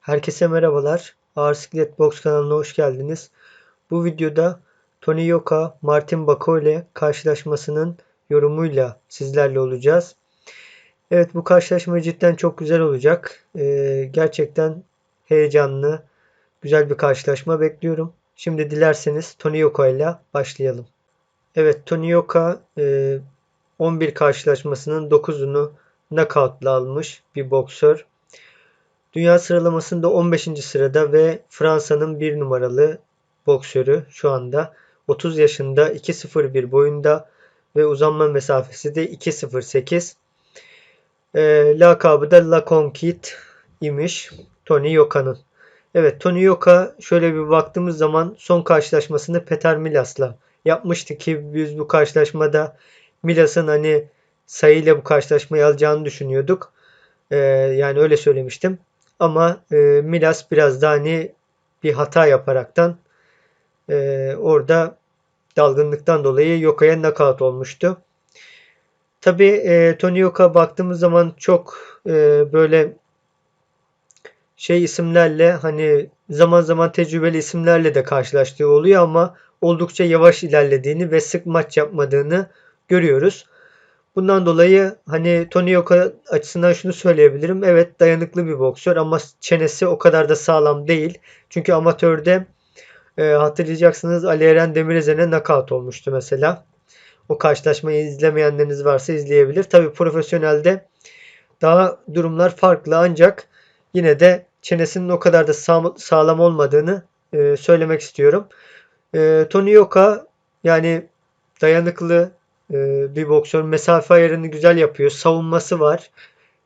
Herkese merhabalar. Ağır Siklet Box kanalına hoş geldiniz. Bu videoda Tony Yoka, Martin Bakole karşılaşmasının yorumuyla sizlerle olacağız. Evet bu karşılaşma cidden çok güzel olacak. Ee, gerçekten heyecanlı, güzel bir karşılaşma bekliyorum. Şimdi dilerseniz Tony Yoka ile başlayalım. Evet Tony Yoka e, 11 karşılaşmasının 9'unu knockout'la almış bir boksör. Dünya sıralamasında 15. sırada ve Fransa'nın bir numaralı boksörü şu anda. 30 yaşında 2.01 boyunda ve uzanma mesafesi de 2.08. E, lakabı da La Conquête imiş Tony Yoka'nın. Evet Tony Yoka şöyle bir baktığımız zaman son karşılaşmasını Peter Milas'la yapmıştı ki biz bu karşılaşmada Milas'ın hani sayıyla bu karşılaşmayı alacağını düşünüyorduk. Ee, yani öyle söylemiştim. Ama e, Milas biraz da hani bir hata yaparaktan e, orada dalgınlıktan dolayı Yoka'ya knockout olmuştu. Tabi e, Tony Yoka baktığımız zaman çok e, böyle şey isimlerle hani zaman zaman tecrübeli isimlerle de karşılaştığı oluyor ama oldukça yavaş ilerlediğini ve sık maç yapmadığını görüyoruz. Bundan dolayı hani Tony Yoka açısından şunu söyleyebilirim. Evet dayanıklı bir boksör ama çenesi o kadar da sağlam değil. Çünkü amatörde e, hatırlayacaksınız Ali Eren Demirezen'e knockout olmuştu mesela. O karşılaşmayı izlemeyenleriniz varsa izleyebilir. Tabi profesyonelde daha durumlar farklı ancak yine de çenesinin o kadar da sağlam olmadığını e, söylemek istiyorum. E, Tony Yoka yani dayanıklı, bir boksör. Mesafe ayarını güzel yapıyor. Savunması var.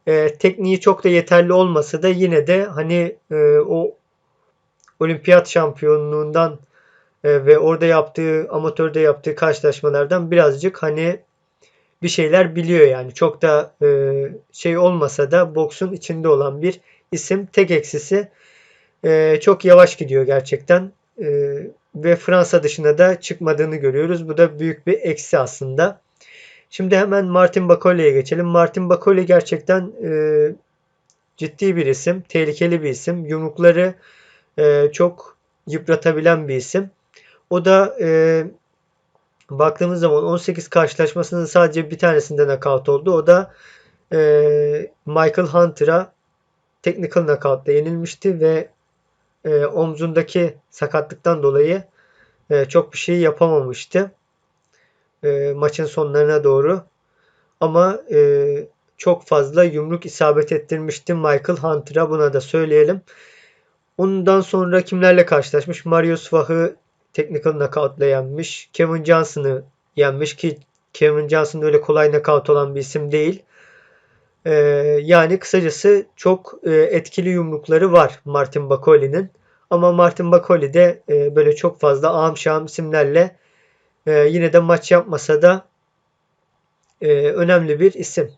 E, tekniği çok da yeterli olmasa da yine de hani e, o olimpiyat şampiyonluğundan e, ve orada yaptığı amatörde yaptığı karşılaşmalardan birazcık hani bir şeyler biliyor yani. Çok da e, şey olmasa da boksun içinde olan bir isim. Tek eksisi e, çok yavaş gidiyor gerçekten. E, ve Fransa dışına da çıkmadığını görüyoruz. Bu da büyük bir eksi aslında. Şimdi hemen Martin Bakole'ye geçelim. Martin Bakole gerçekten e, ciddi bir isim. Tehlikeli bir isim. Yumrukları e, çok yıpratabilen bir isim. O da e, baktığımız zaman 18 karşılaşmasının sadece bir tanesinde knockout oldu. O da e, Michael Hunter'a technical knockout'la yenilmişti ve e, omzundaki sakatlıktan dolayı e, çok bir şey yapamamıştı e, maçın sonlarına doğru. Ama e, çok fazla yumruk isabet ettirmişti Michael Hunter'a buna da söyleyelim. Ondan sonra kimlerle karşılaşmış? Mario Svah'ı technical knockout'la yenmiş. Kevin Johnson'ı yenmiş ki Kevin Johnson öyle kolay knockout olan bir isim değil. Ee, yani kısacası çok e, etkili yumrukları var Martin Bakoli'nin. Ama Martin Bakoli de e, böyle çok fazla ağam şahım isimlerle e, yine de maç yapmasa da e, önemli bir isim.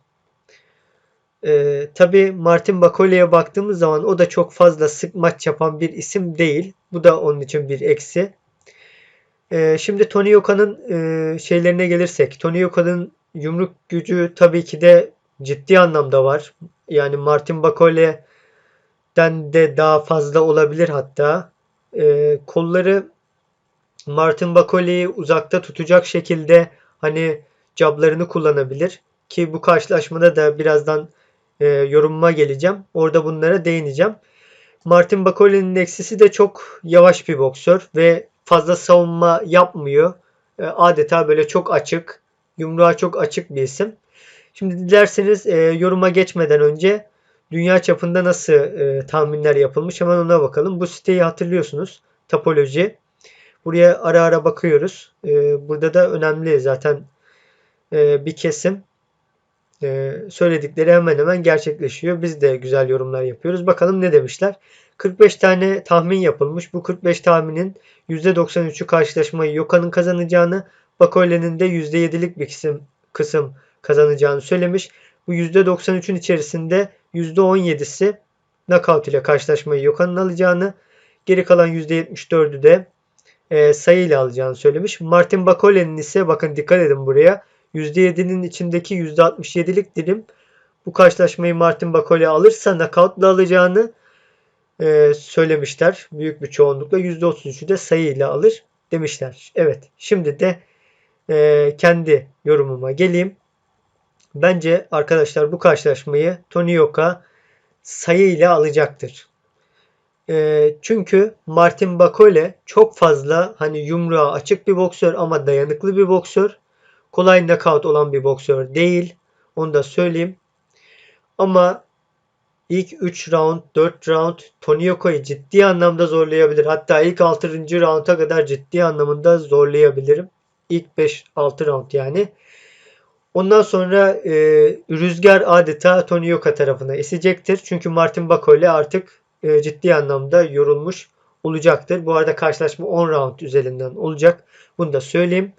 E, Tabi Martin Bakoli'ye baktığımız zaman o da çok fazla sık maç yapan bir isim değil. Bu da onun için bir eksi. E, şimdi Tony Yoka'nın e, şeylerine gelirsek. Tony Yoka'nın yumruk gücü tabii ki de ciddi anlamda var. Yani Martin Bakoli'den de daha fazla olabilir hatta. E, kolları Martin Bakoli'yi uzakta tutacak şekilde hani cablarını kullanabilir. Ki bu karşılaşmada da birazdan e, yorumuma geleceğim. Orada bunlara değineceğim. Martin Bakoli'nin eksisi de çok yavaş bir boksör ve fazla savunma yapmıyor. E, adeta böyle çok açık, yumruğa çok açık bir isim. Şimdi dilerseniz e, yoruma geçmeden önce dünya çapında nasıl e, tahminler yapılmış hemen ona bakalım. Bu siteyi hatırlıyorsunuz. Topoloji. Buraya ara ara bakıyoruz. Ee, burada da önemli zaten e, bir kesim e, söyledikleri hemen hemen gerçekleşiyor. Biz de güzel yorumlar yapıyoruz. Bakalım ne demişler. 45 tane tahmin yapılmış. Bu 45 tahminin %93'ü karşılaşmayı Yoka'nın kazanacağını, Bakole'nin de %7'lik bir kısım, kısım kazanacağını söylemiş. Bu %93'ün içerisinde %17'si knockout ile karşılaşmayı Yoka'nın alacağını, geri kalan %74'ü de e, sayıyla alacağını söylemiş. Martin Bakole'nin ise bakın dikkat edin buraya. %7'nin içindeki %67'lik dilim bu karşılaşmayı Martin Bakole alırsa knockout'la alacağını e, söylemişler. Büyük bir çoğunlukla %33'ü de sayıyla alır demişler. Evet şimdi de e, kendi yorumuma geleyim. Bence arkadaşlar bu karşılaşmayı Tony Yoka sayıyla alacaktır. E, çünkü Martin Bakole çok fazla hani yumruğa açık bir boksör ama dayanıklı bir boksör. Kolay knockout olan bir boksör değil. Onu da söyleyeyim. Ama ilk 3 round, 4 round Tony Yoka'yı ciddi anlamda zorlayabilir. Hatta ilk 6. rounda kadar ciddi anlamında zorlayabilirim. İlk 5-6 round yani. Ondan sonra e, rüzgar adeta Tony Yoka tarafına esecektir. Çünkü Martin Bakole artık e, ciddi anlamda yorulmuş olacaktır. Bu arada karşılaşma 10 round üzerinden olacak. Bunu da söyleyeyim.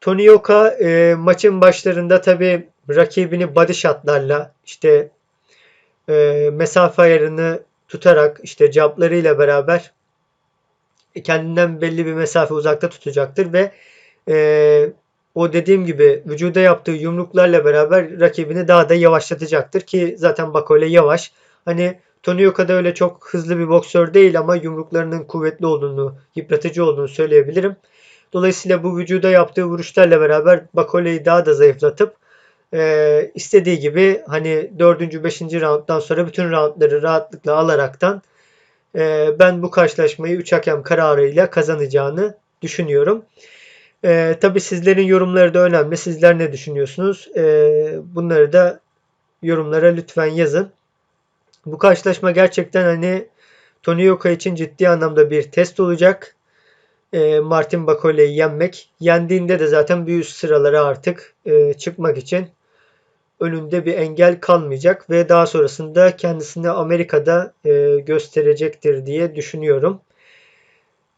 Tony Yoka e, maçın başlarında tabi rakibini body shotlarla işte e, mesafe ayarını tutarak işte jablarıyla beraber kendinden belli bir mesafe uzakta tutacaktır ve e, o dediğim gibi vücuda yaptığı yumruklarla beraber rakibini daha da yavaşlatacaktır ki zaten Bakole yavaş. Hani Tony Yoka da öyle çok hızlı bir boksör değil ama yumruklarının kuvvetli olduğunu, yıpratıcı olduğunu söyleyebilirim. Dolayısıyla bu vücuda yaptığı vuruşlarla beraber Bakole'yi daha da zayıflatıp e, istediği gibi hani 4. 5. rounddan sonra bütün roundları rahatlıkla alaraktan e, ben bu karşılaşmayı 3 hakem kararıyla kazanacağını düşünüyorum. E, tabii sizlerin yorumları da önemli. Sizler ne düşünüyorsunuz? E, bunları da yorumlara lütfen yazın. Bu karşılaşma gerçekten hani Tony Yoka için ciddi anlamda bir test olacak. E, Martin Bakole'yi yenmek. Yendiğinde de zaten bir üst sıralara artık e, çıkmak için önünde bir engel kalmayacak ve daha sonrasında kendisini Amerika'da e, gösterecektir diye düşünüyorum.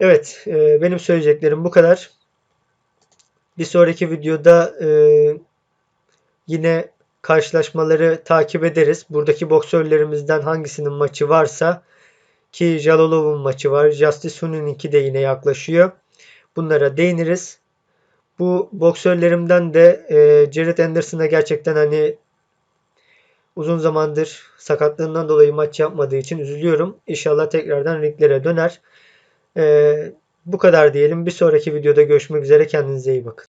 Evet, e, benim söyleyeceklerim bu kadar. Bir sonraki videoda e, yine karşılaşmaları takip ederiz. Buradaki boksörlerimizden hangisinin maçı varsa ki Jalolov'un maçı var. Justice Hunin'inki de yine yaklaşıyor. Bunlara değiniriz. Bu boksörlerimden de e, Jared Anderson'a gerçekten hani uzun zamandır sakatlığından dolayı maç yapmadığı için üzülüyorum. İnşallah tekrardan ringlere döner. E, bu kadar diyelim. Bir sonraki videoda görüşmek üzere. Kendinize iyi bakın.